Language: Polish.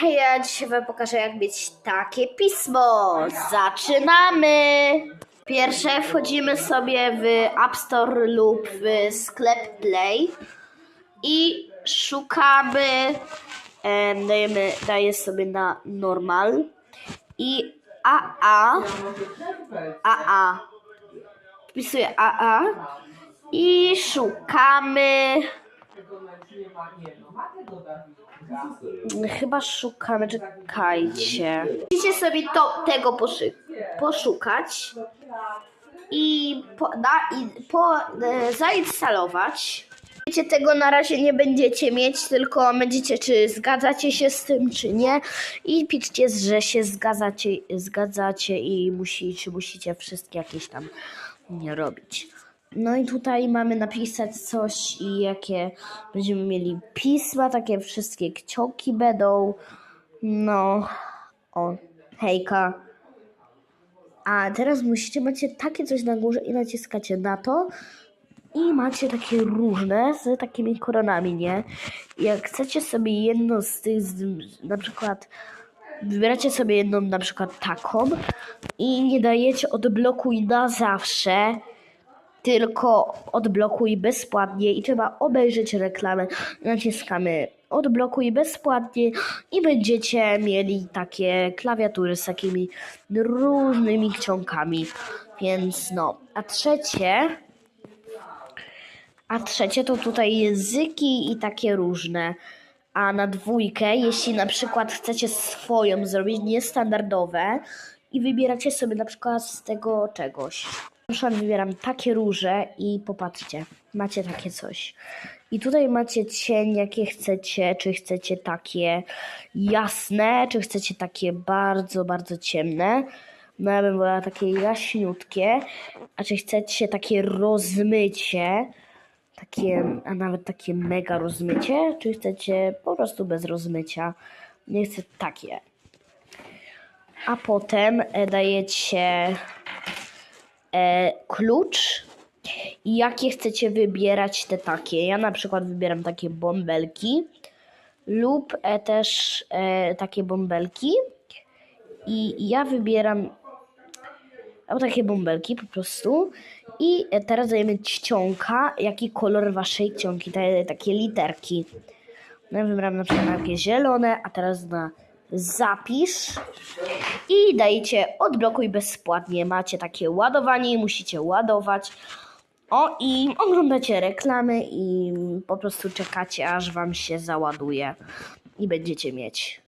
Hej, ja dzisiaj wam pokażę jak mieć takie pismo. Zaczynamy! Pierwsze wchodzimy sobie w App Store lub w sklep Play i szukamy, em, dajemy, daję sobie na normal i AA, AA, wpisuję AA i szukamy Chyba szukamy, czekajcie. Musicie sobie to, tego poszy, poszukać i, po, da, i po, e, zainstalować. Wiecie, tego na razie nie będziecie mieć, tylko będziecie, czy zgadzacie się z tym, czy nie. I piszcie, że się zgadzacie, zgadzacie i musi, czy musicie wszystkie jakieś tam nie robić. No i tutaj mamy napisać coś i jakie będziemy mieli pisma, takie wszystkie kciuki będą. No, o, hejka. A teraz musicie, macie takie coś na górze i naciskacie na to i macie takie różne z takimi koronami, nie? Jak chcecie sobie jedno z tych, na przykład wybieracie sobie jedną na przykład taką i nie dajecie odblokuj na zawsze, tylko odblokuj bezpłatnie i trzeba obejrzeć reklamę. Naciskamy odblokuj bezpłatnie i będziecie mieli takie klawiatury z takimi różnymi kciunkami. Więc no, a trzecie a trzecie to tutaj języki i takie różne. A na dwójkę, jeśli na przykład chcecie swoją zrobić niestandardowe i wybieracie sobie na przykład z tego czegoś. Przykład wybieram takie róże i popatrzcie, macie takie coś. I tutaj macie cień, jakie chcecie, czy chcecie takie jasne, czy chcecie takie bardzo, bardzo ciemne. No ja bym wolała takie jaśniutkie, a czy chcecie takie rozmycie, takie, a nawet takie mega rozmycie, czy chcecie po prostu bez rozmycia? Nie chcę takie. A potem e, dajecie e, klucz i jakie chcecie wybierać te takie. Ja na przykład wybieram takie bąbelki lub e, też e, takie bąbelki i ja wybieram albo takie bąbelki po prostu. I e, teraz dajemy czcionka, jaki kolor waszej czcionki, te takie literki. No ja wybrałam na przykład na takie zielone, a teraz na zapisz i dajecie odblokuj bezpłatnie. Macie takie ładowanie i musicie ładować. O i oglądacie reklamy i po prostu czekacie aż wam się załaduje i będziecie mieć.